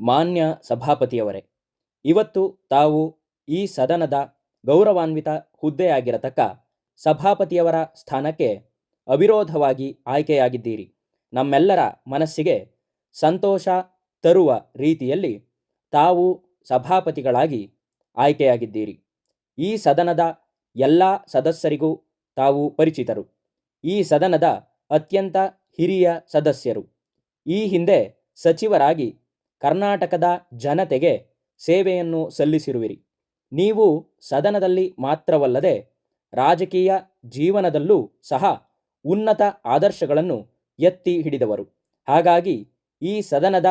ಮಾನ್ಯ ಸಭಾಪತಿಯವರೇ, ಇವತ್ತು ತಾವು ಈ ಸದನದ ಗೌರವಾನ್ವಿತ ಹುದ್ದೆಯಾಗಿರತಕ್ಕ ಸಭಾಪತಿಯವರ ಸ್ಥಾನಕ್ಕೆ ಅವಿರೋಧವಾಗಿ ಆಯ್ಕೆಯಾಗಿದ್ದೀರಿ. ನಮ್ಮೆಲ್ಲರ ಮನಸ್ಸಿಗೆ ಸಂತೋಷ ತರುವ ರೀತಿಯಲ್ಲಿ ತಾವು ಸಭಾಪತಿಗಳಾಗಿ ಆಯ್ಕೆಯಾಗಿದ್ದೀರಿ. ಈ ಸದನದ ಎಲ್ಲ ಸದಸ್ಯರಿಗೂ ತಾವು ಪರಿಚಿತರು. ಈ ಸದನದ ಅತ್ಯಂತ ಹಿರಿಯ ಸದಸ್ಯರು. ಈ ಹಿಂದೆ ಸಚಿವರಾಗಿ ಕರ್ನಾಟಕದ ಜನತೆಗೆ ಸೇವೆಯನ್ನು ಸಲ್ಲಿಸಿರುವಿರಿ. ನೀವು ಸದನದಲ್ಲಿ ಮಾತ್ರವಲ್ಲದೆ ರಾಜಕೀಯ ಜೀವನದಲ್ಲೂ ಸಹ ಉನ್ನತ ಆದರ್ಶಗಳನ್ನು ಎತ್ತಿ ಹಿಡಿದವರು. ಹಾಗಾಗಿ ಈ ಸದನದ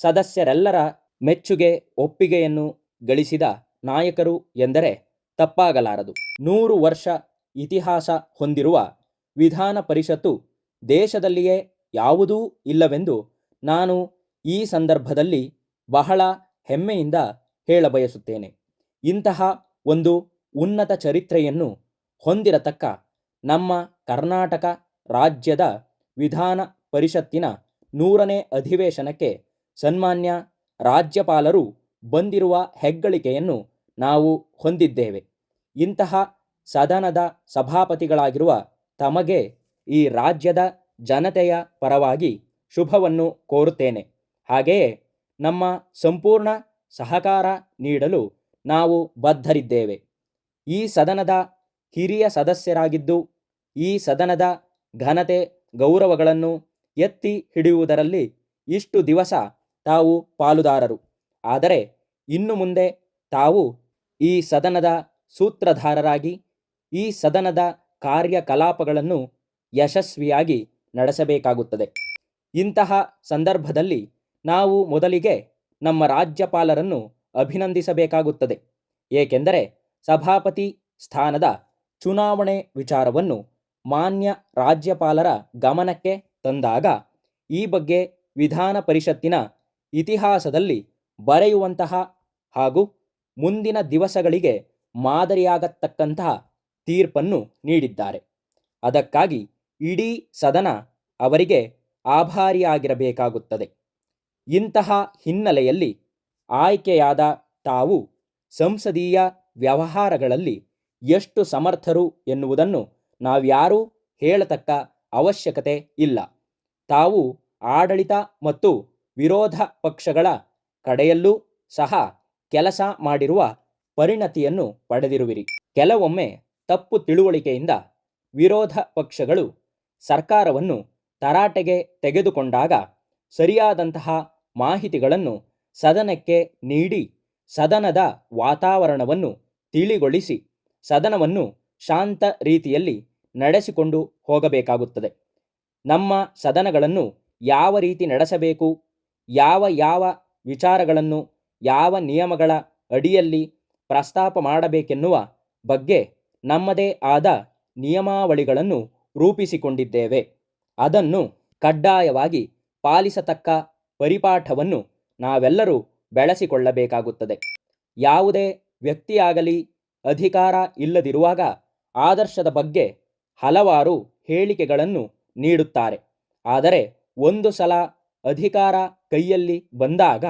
ಸದಸ್ಯರೆಲ್ಲರ ಮೆಚ್ಚುಗೆ ಒಪ್ಪಿಗೆಯನ್ನು ಗಳಿಸಿದ ನಾಯಕರು ಎಂದರೆ ತಪ್ಪಾಗಲಾರದು. ನೂರು ವರ್ಷ ಇತಿಹಾಸ ಹೊಂದಿರುವ ವಿಧಾನ ಪರಿಷತ್ತು ದೇಶದಲ್ಲಿಯೇ ಯಾವುದೂ ಇಲ್ಲವೆಂದು ನಾನು ಈ ಸಂದರ್ಭದಲ್ಲಿ ಬಹಳ ಹೆಮ್ಮೆಯಿಂದ ಹೇಳಬಯಸುತ್ತೇನೆ. ಇಂತಹ ಒಂದು ಉನ್ನತ ಚರಿತ್ರೆಯನ್ನು ಹೊಂದಿರತಕ್ಕ ನಮ್ಮ ಕರ್ನಾಟಕ ರಾಜ್ಯದ ವಿಧಾನ ಪರಿಷತ್ತಿನ ನೂರನೇ ಅಧಿವೇಶನಕ್ಕೆ ಸನ್ಮಾನ್ಯ ರಾಜ್ಯಪಾಲರು ಬಂದಿರುವ ಹೆಗ್ಗಳಿಕೆಯನ್ನು ನಾವು ಹೊಂದಿದ್ದೇವೆ. ಇಂತಹ ಸದನದ ಸಭಾಪತಿಗಳಾಗಿರುವ ತಮಗೆ ಈ ರಾಜ್ಯದ ಜನತೆಯ ಪರವಾಗಿ ಶುಭವನ್ನು ಕೋರುತ್ತೇನೆ. ಹಾಗೆಯೇ ನಮ್ಮ ಸಂಪೂರ್ಣ ಸಹಕಾರ ನೀಡಲು ನಾವು ಬದ್ಧರಿದ್ದೇವೆ. ಈ ಸದನದ ಹಿರಿಯ ಸದಸ್ಯರಾಗಿದ್ದು, ಈ ಸದನದ ಘನತೆ ಗೌರವಗಳನ್ನು ಎತ್ತಿ ಹಿಡಿಯುವುದರಲ್ಲಿ ಇಷ್ಟು ದಿವಸ ತಾವು ಪಾಲುದಾರರು. ಆದರೆ ಇನ್ನು ಮುಂದೆ ತಾವು ಈ ಸದನದ ಸೂತ್ರಧಾರರಾಗಿ, ಈ ಸದನದ ಕಾರ್ಯಕಲಾಪಗಳನ್ನು ಯಶಸ್ವಿಯಾಗಿ ನಡೆಸಬೇಕಾಗುತ್ತದೆ. ಇಂತಹ ಸಂದರ್ಭದಲ್ಲಿ ನಾವು ಮೊದಲಿಗೆ ನಮ್ಮ ರಾಜ್ಯಪಾಲರನ್ನು ಅಭಿನಂದಿಸಬೇಕಾಗುತ್ತದೆ. ಏಕೆಂದರೆ ಸಭಾಪತಿ ಸ್ಥಾನದ ಚುನಾವಣೆ ವಿಚಾರವನ್ನು ಮಾನ್ಯ ರಾಜ್ಯಪಾಲರ ಗಮನಕ್ಕೆ ತಂದಾಗ ಈ ಬಗ್ಗೆ ವಿಧಾನ ಪರಿಷತ್ತಿನ ಇತಿಹಾಸದಲ್ಲಿ ಬರೆಯುವಂತಹ ಹಾಗೂ ಮುಂದಿನ ದಿವಸಗಳಿಗೆ ಮಾದರಿಯಾಗತಕ್ಕಂತಹ ತೀರ್ಪನ್ನು ನೀಡಿದ್ದಾರೆ. ಅದಕ್ಕಾಗಿ ಇಡೀ ಸದನ ಅವರಿಗೆ ಆಭಾರಿಯಾಗಿರಬೇಕಾಗುತ್ತದೆ. ಇಂತಹ ಹಿನ್ನೆಲೆಯಲ್ಲಿ ಆಯ್ಕೆಯಾದ ತಾವು ಸಂಸದೀಯ ವ್ಯವಹಾರಗಳಲ್ಲಿ ಎಷ್ಟು ಸಮರ್ಥರು ಎನ್ನುವುದನ್ನು ನಾವ್ಯಾರೂ ಹೇಳತಕ್ಕ ಅವಶ್ಯಕತೆ ಇಲ್ಲ. ತಾವು ಆಡಳಿತ ಮತ್ತು ವಿರೋಧ ಪಕ್ಷಗಳ ಕಡೆಯಲ್ಲೂ ಸಹ ಕೆಲಸ ಮಾಡಿರುವ ಪರಿಣತಿಯನ್ನು ಪಡೆದಿರುವಿರಿ. ಕೆಲವೊಮ್ಮೆ ತಪ್ಪು ತಿಳುವಳಿಕೆಯಿಂದ ವಿರೋಧ ಪಕ್ಷಗಳು ಸರ್ಕಾರವನ್ನು ತರಾಟೆಗೆ ತೆಗೆದುಕೊಂಡಾಗ ಸರಿಯಾದಂತಹ ಮಾಹಿತಿಗಳನ್ನು ಸದನಕ್ಕೆ ನೀಡಿ ಸದನದ ವಾತಾವರಣವನ್ನು ತಿಳಿಗೊಳಿಸಿ ಸದನವನ್ನು ಶಾಂತ ರೀತಿಯಲ್ಲಿ ನಡೆಸಿಕೊಂಡು ಹೋಗಬೇಕಾಗುತ್ತದೆ. ನಮ್ಮ ಸದನಗಳನ್ನು ಯಾವ ರೀತಿ ನಡೆಸಬೇಕು, ಯಾವ ಯಾವ ವಿಚಾರಗಳನ್ನು, ಯಾವ ನಿಯಮಗಳ ಅಡಿಯಲ್ಲಿ ಪ್ರಸ್ತಾಪ ಮಾಡಬೇಕೆನ್ನುವ ಬಗ್ಗೆ ನಮ್ಮದೇ ಆದ ನಿಯಮಾವಳಿಗಳನ್ನು ರೂಪಿಸಿಕೊಂಡಿದ್ದೇವೆ. ಅದನ್ನು ಕಡ್ಡಾಯವಾಗಿ ಪಾಲಿಸತಕ್ಕ ಪರಿಪಾಠವನ್ನು ನಾವೆಲ್ಲರೂ ಬೆಳೆಸಿಕೊಳ್ಳಬೇಕಾಗುತ್ತದೆ. ಯಾವುದೇ ವ್ಯಕ್ತಿಯಾಗಲಿ ಅಧಿಕಾರ ಇಲ್ಲದಿರುವಾಗ ಆದರ್ಶದ ಬಗ್ಗೆ ಹಲವಾರು ಹೇಳಿಕೆಗಳನ್ನು ನೀಡುತ್ತಾರೆ. ಆದರೆ ಒಂದು ಸಲ ಅಧಿಕಾರ ಕೈಯಲ್ಲಿ ಬಂದಾಗ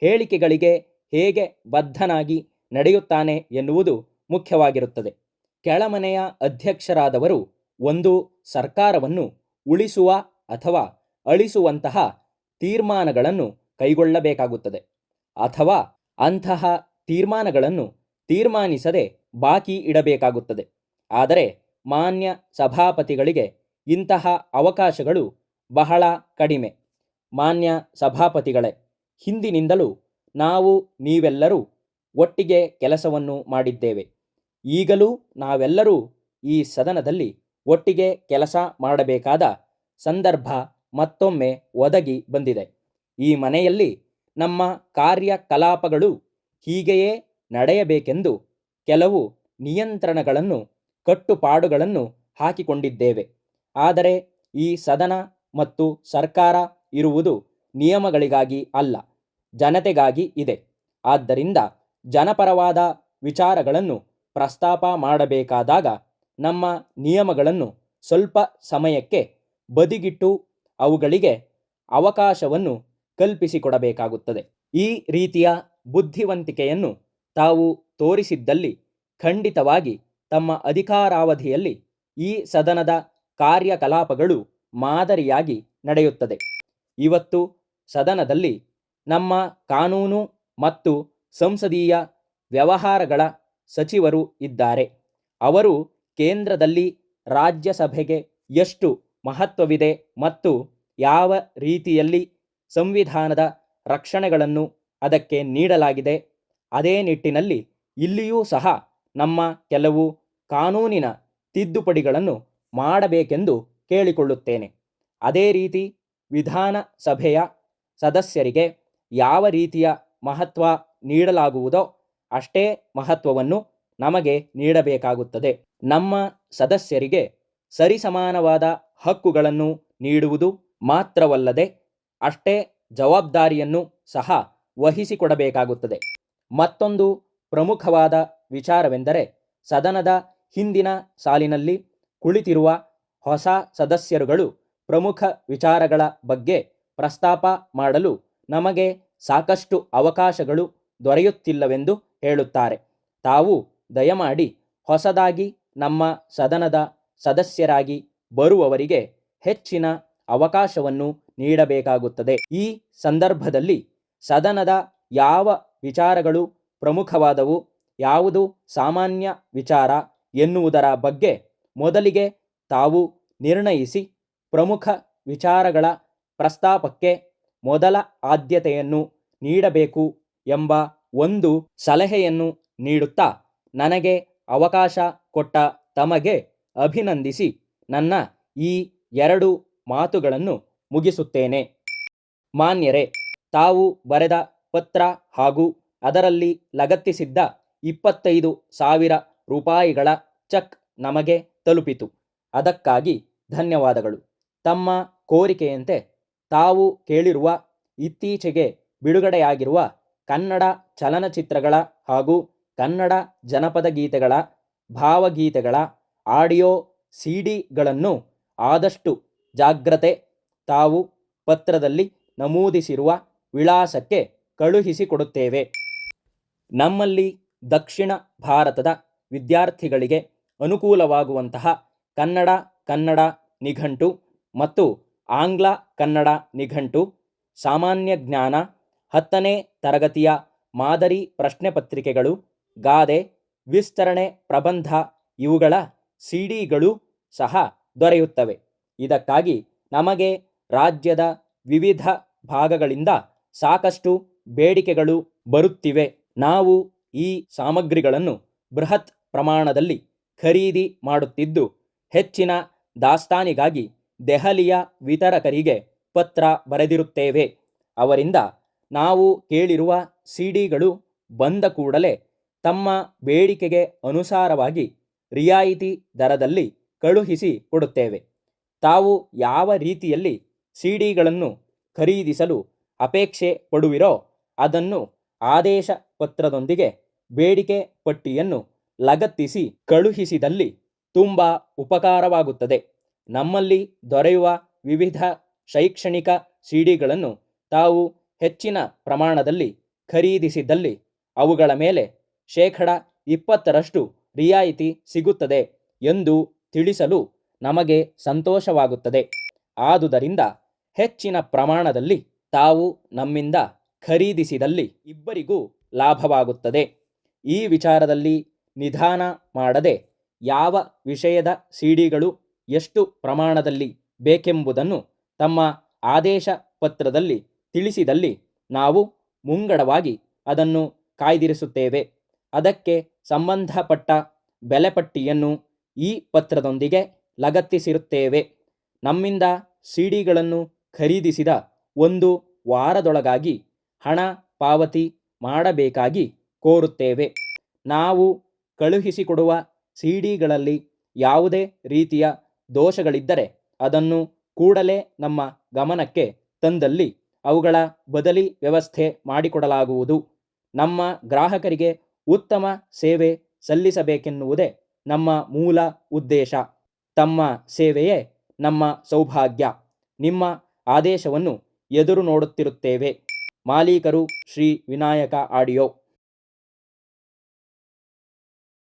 ಹೇಳಿಕೆಗಳಿಗೆ ಹೇಗೆ ಬದ್ಧನಾಗಿ ನಡೆಯುತ್ತಾನೆ ಎನ್ನುವುದು ಮುಖ್ಯವಾಗಿರುತ್ತದೆ. ಕೆಳಮನೆಯ ಅಧ್ಯಕ್ಷರಾದವರು ಒಂದು ಸರ್ಕಾರವನ್ನು ಉಳಿಸುವ ಅಥವಾ ಅಳಿಸುವಂತಹ ತೀರ್ಮಾನಗಳನ್ನು ಕೈಗೊಳ್ಳಬೇಕಾಗುತ್ತದೆ. ಅಥವಾ ಅಂತಹ ತೀರ್ಮಾನಗಳನ್ನು ತೀರ್ಮಾನಿಸದೆ ಬಾಕಿ ಇಡಬೇಕಾಗುತ್ತದೆ. ಆದರೆ ಮಾನ್ಯ ಸಭಾಪತಿಗಳಿಗೆ ಇಂತಹ ಅವಕಾಶಗಳು ಬಹಳ ಕಡಿಮೆ. ಮಾನ್ಯ ಸಭಾಪತಿಗಳೇ, ಹಿಂದಿನಿಂದಲೂ ನಾವು ನೀವೆಲ್ಲರೂ ಒಟ್ಟಿಗೆ ಕೆಲಸವನ್ನು ಮಾಡಿದ್ದೇವೆ. ಈಗಲೂ ನಾವೆಲ್ಲರೂ ಈ ಸದನದಲ್ಲಿ ಒಟ್ಟಿಗೆ ಕೆಲಸ ಮಾಡಬೇಕಾದ ಸಂದರ್ಭ ಮತ್ತೊಮ್ಮೆ ಒದಗಿ ಬಂದಿದೆ. ಈ ಮನೆಯಲ್ಲಿ ನಮ್ಮ ಕಾರ್ಯಕಲಾಪಗಳು ಹೀಗೆಯೇ ನಡೆಯಬೇಕೆಂದು ಕೆಲವು ನಿಯಂತ್ರಣಗಳನ್ನು, ಕಟ್ಟುಪಾಡುಗಳನ್ನು ಹಾಕಿಕೊಂಡಿದ್ದೇವೆ. ಆದರೆ ಈ ಸದನ ಮತ್ತು ಸರ್ಕಾರ ಇರುವುದು ನಿಯಮಗಳಿಗಾಗಿ ಅಲ್ಲ, ಜನತೆಗಾಗಿ ಇದೆ. ಆದ್ದರಿಂದ ಜನಪರವಾದ ವಿಚಾರಗಳನ್ನು ಪ್ರಸ್ತಾಪ ಮಾಡಬೇಕಾದಾಗ ನಮ್ಮ ನಿಯಮಗಳನ್ನು ಸ್ವಲ್ಪ ಸಮಯಕ್ಕೆ ಬದಿಗಿಟ್ಟು ಅವುಗಳಿಗೆ ಅವಕಾಶವನ್ನು ಕಲ್ಪಿಸಿಕೊಡಬೇಕಾಗುತ್ತದೆ. ಈ ರೀತಿಯ ಬುದ್ಧಿವಂತಿಕೆಯನ್ನು ತಾವು ತೋರಿಸಿದ್ದಲ್ಲಿ ಖಂಡಿತವಾಗಿ ತಮ್ಮ ಅಧಿಕಾರಾವಧಿಯಲ್ಲಿ ಈ ಸದನದ ಕಾರ್ಯಕಲಾಪಗಳು ಮಾದರಿಯಾಗಿ ನಡೆಯುತ್ತದೆ. ಇವತ್ತು ಸದನದಲ್ಲಿ ನಮ್ಮ ಕಾನೂನು ಮತ್ತು ಸಂಸದೀಯ ವ್ಯವಹಾರಗಳ ಸಚಿವರು ಇದ್ದಾರೆ. ಅವರು ಕೇಂದ್ರದಲ್ಲಿ ರಾಜ್ಯಸಭೆಗೆ ಎಷ್ಟು ಮಹತ್ವವಿದೆ ಮತ್ತು ಯಾವ ರೀತಿಯಲ್ಲಿ ಸಂವಿಧಾನದ ರಕ್ಷಣೆಗಳನ್ನು ಅದಕ್ಕೆ ನೀಡಲಾಗಿದೆ, ಅದೇ ನಿಟ್ಟಿನಲ್ಲಿ ಇಲ್ಲಿಯೂ ಸಹ ನಮ್ಮ ಕೆಲವು ಕಾನೂನಿನ ತಿದ್ದುಪಡಿಗಳನ್ನು ಮಾಡಬೇಕೆಂದು ಕೇಳಿಕೊಳ್ಳುತ್ತೇನೆ. ಅದೇ ರೀತಿ ವಿಧಾನಸಭೆಯ ಸದಸ್ಯರಿಗೆ ಯಾವ ರೀತಿಯ ಮಹತ್ವ ನೀಡಲಾಗುವುದೋ ಅಷ್ಟೇ ಮಹತ್ವವನ್ನು ನಮಗೆ ನೀಡಬೇಕಾಗುತ್ತದೆ. ನಮ್ಮ ಸದಸ್ಯರಿಗೆ ಸರಿಸಮಾನವಾದ ಹಕ್ಕುಗಳನ್ನು ನೀಡುವುದು ಮಾತ್ರವಲ್ಲದೆ ಅಷ್ಟೇ ಜವಾಬ್ದಾರಿಯನ್ನು ಸಹ ವಹಿಸಿಕೊಡಬೇಕಾಗುತ್ತದೆ. ಮತ್ತೊಂದು ಪ್ರಮುಖವಾದ ವಿಚಾರವೆಂದರೆ ಸದನದ ಹಿಂದಿನ ಸಾಲಿನಲ್ಲಿ ಕುಳಿತಿರುವ ಹೊಸ ಸದಸ್ಯರುಗಳು ಪ್ರಮುಖ ವಿಚಾರಗಳ ಬಗ್ಗೆ ಪ್ರಸ್ತಾಪ ಮಾಡಲು ನಮಗೆ ಸಾಕಷ್ಟು ಅವಕಾಶಗಳು ದೊರೆಯುತ್ತಿಲ್ಲವೆಂದು ಹೇಳುತ್ತಾರೆ. ತಾವು ದಯಮಾಡಿ ಹೊಸದಾಗಿ ನಮ್ಮ ಸದನದ ಸದಸ್ಯರಾಗಿ ಬರುವವರಿಗೆ ಹೆಚ್ಚಿನ ಅವಕಾಶವನ್ನು ನೀಡಬೇಕಾಗುತ್ತದೆ. ಈ ಸಂದರ್ಭದಲ್ಲಿ ಸದನದ ಯಾವ ವಿಚಾರಗಳು ಪ್ರಮುಖವಾದವು, ಯಾವುದು ಸಾಮಾನ್ಯ ವಿಚಾರ ಎನ್ನುವುದರ ಬಗ್ಗೆ ಮೊದಲಿಗೆ ತಾವು ನಿರ್ಣಯಿಸಿ ಪ್ರಮುಖ ವಿಚಾರಗಳ ಪ್ರಸ್ತಾಪಕ್ಕೆ ಮೊದಲ ಆದ್ಯತೆಯನ್ನು ನೀಡಬೇಕು ಎಂಬ ಒಂದು ಸಲಹೆಯನ್ನು ನೀಡುತ್ತಾ ನನಗೆ ಅವಕಾಶ ಕೊಟ್ಟ ತಮಗೆ ಅಭಿನಂದಿಸಿ. ನನ್ನ ಈ ಎರಡು ಮಾತುಗಳನ್ನು ಮುಗಿಸುತ್ತೇನೆ. ಮಾನ್ಯರೇ, ತಾವು ಬರೆದ ಪತ್ರ ಹಾಗೂ ಅದರಲ್ಲಿ ಲಗತ್ತಿಸಿದ್ದ ಇಪ್ಪತ್ತೈದು ಸಾವಿರ ರೂಪಾಯಿಗಳ ಚೆಕ್ ನಮಗೆ ತಲುಪಿತು. ಅದಕ್ಕಾಗಿ ಧನ್ಯವಾದಗಳು. ತಮ್ಮ ಕೋರಿಕೆಯಂತೆ ತಾವು ಕೇಳಿರುವ ಇತ್ತೀಚೆಗೆ ಬಿಡುಗಡೆಯಾಗಿರುವ ಕನ್ನಡ ಚಲನಚಿತ್ರಗಳ ಹಾಗೂ ಕನ್ನಡ ಜನಪದ ಗೀತೆಗಳ, ಭಾವಗೀತೆಗಳ, ಆಡಿಯೋ ಸಿ ಡಿಗಳನ್ನು ಆದಷ್ಟು ಜಾಗ್ರತೆ ತಾವು ಪತ್ರದಲ್ಲಿ ನಮೂದಿಸಿರುವ ವಿಳಾಸಕ್ಕೆ ಕಳುಹಿಸಿಕೊಡುತ್ತೇವೆ. ನಮ್ಮಲ್ಲಿ ದಕ್ಷಿಣ ಭಾರತದ ವಿದ್ಯಾರ್ಥಿಗಳಿಗೆ ಅನುಕೂಲವಾಗುವಂತಹ ಕನ್ನಡ ಕನ್ನಡ ನಿಘಂಟು ಮತ್ತು ಆಂಗ್ಲ ಕನ್ನಡ ನಿಘಂಟು, ಸಾಮಾನ್ಯ ಜ್ಞಾನ, ಹತ್ತನೇ ತರಗತಿಯ ಮಾದರಿ ಪ್ರಶ್ನೆ ಪತ್ರಿಕೆಗಳು, ಗಾದೆ, ವಿಸ್ತರಣೆ ಪ್ರಬಂಧ ಇವುಗಳ ಸಿ ಡಿಗಳು ಸಹ ದೊರೆಯುತ್ತವೆ. ಇದಕ್ಕಾಗಿ ನಮಗೆ ರಾಜ್ಯದ ವಿವಿಧ ಭಾಗಗಳಿಂದ ಸಾಕಷ್ಟು ಬೇಡಿಕೆಗಳು ಬರುತ್ತಿವೆ. ನಾವು ಈ ಸಾಮಗ್ರಿಗಳನ್ನು ಬೃಹತ್ ಪ್ರಮಾಣದಲ್ಲಿ ಖರೀದಿ ಮಾಡುತ್ತಿದ್ದು, ಹೆಚ್ಚಿನ ದಾಸ್ತಾನಿಗಾಗಿ ದೆಹಲಿಯ ವಿತರಕರಿಗೆ ಪತ್ರ ಬರೆದಿರುತ್ತೇವೆ. ಅವರಿಂದ ನಾವು ಕೇಳಿರುವ ಸಿಡಿಗಳು ಬಂದ ಕೂಡಲೇ ತಮ್ಮ ಬೇಡಿಕೆಗೆ ಅನುಸಾರವಾಗಿ ರಿಯಾಯಿತಿ ದರದಲ್ಲಿ ಕಳುಹಿಸಿ ಕೊಡುತ್ತೇವೆ. ತಾವು ಯಾವ ರೀತಿಯಲ್ಲಿ ಸಿಡಿಗಳನ್ನು ಖರೀದಿಸಲು ಅಪೇಕ್ಷೆ ಪಡುವಿರೋ ಅದನ್ನು ಆದೇಶ ಪತ್ರದೊಂದಿಗೆ ಬೇಡಿಕೆ ಪಟ್ಟಿಯನ್ನು ಲಗತ್ತಿಸಿ ಕಳುಹಿಸಿದಲ್ಲಿ ತುಂಬ ಉಪಕಾರವಾಗುತ್ತದೆ. ನಮ್ಮಲ್ಲಿ ದೊರೆಯುವ ವಿವಿಧ ಶೈಕ್ಷಣಿಕ ಸಿಡಿಗಳನ್ನು ತಾವು ಹೆಚ್ಚಿನ ಪ್ರಮಾಣದಲ್ಲಿ ಖರೀದಿಸಿದಲ್ಲಿ ಅವುಗಳ ಮೇಲೆ ಶೇಕಡ ಇಪ್ಪತ್ತರಷ್ಟು ರಿಯಾಯಿತಿ ಸಿಗುತ್ತದೆ ಎಂದು ತಿಳಿಸಲು ನಮಗೆ ಸಂತೋಷವಾಗುತ್ತದೆ. ಆದುದರಿಂದ ಹೆಚ್ಚಿನ ಪ್ರಮಾಣದಲ್ಲಿ ತಾವು ನಮ್ಮಿಂದ ಖರೀದಿಸಿದಲ್ಲಿ ಇಬ್ಬರಿಗೂ ಲಾಭವಾಗುತ್ತದೆ. ಈ ವಿಚಾರದಲ್ಲಿ ನಿಧಾನ ಮಾಡದೆ ಯಾವ ವಿಷಯದ ಸಿಡಿಗಳು ಎಷ್ಟು ಪ್ರಮಾಣದಲ್ಲಿ ಬೇಕೆಂಬುದನ್ನು ತಮ್ಮ ಆದೇಶ ಪತ್ರದಲ್ಲಿ ತಿಳಿಸಿದಲ್ಲಿ ನಾವು ಮುಂಗಡವಾಗಿ ಅದನ್ನು ಕಾಯ್ದಿರಿಸುತ್ತೇವೆ. ಅದಕ್ಕೆ ಸಂಬಂಧಪಟ್ಟ ಬೆಲೆಪಟ್ಟಿಯನ್ನು ಈ ಪತ್ರದೊಂದಿಗೆ ಲಗತ್ತಿಸಿರುತ್ತೇವೆ. ನಮ್ಮಿಂದ ಸಿ ಡಿಗಳನ್ನು ಖರೀದಿಸಿದ ಒಂದು ವಾರದೊಳಗಾಗಿ ಹಣ ಪಾವತಿ ಮಾಡಬೇಕಾಗಿ ಕೋರುತ್ತೇವೆ. ನಾವು ಕಳುಹಿಸಿಕೊಡುವ ಸಿ ಡಿಗಳಲ್ಲಿ ಯಾವುದೇ ರೀತಿಯ ದೋಷಗಳಿದ್ದರೆ ಅದನ್ನು ಕೂಡಲೇ ನಮ್ಮ ಗಮನಕ್ಕೆ ತಂದಲ್ಲಿ ಅವುಗಳ ಬದಲಿ ವ್ಯವಸ್ಥೆ ಮಾಡಿಕೊಡಲಾಗುವುದು. ನಮ್ಮ ಗ್ರಾಹಕರಿಗೆ ಉತ್ತಮ ಸೇವೆ ಸಲ್ಲಿಸಬೇಕೆನ್ನುವುದೇ ನಮ್ಮ ಮೂಲ ಉದ್ದೇಶ, ತಮ್ಮ ಸೇವೆಯೇ ನಮ್ಮ ಸೌಭಾಗ್ಯ. ನಿಮ್ಮ ಆದೇಶವನ್ನು ಎದುರು ನೋಡುತ್ತಿರುತ್ತೇವೆ. ಮಾಲೀಕರು ಶ್ರೀ ವಿನಾಯಕ ಆಡಿಯೋ.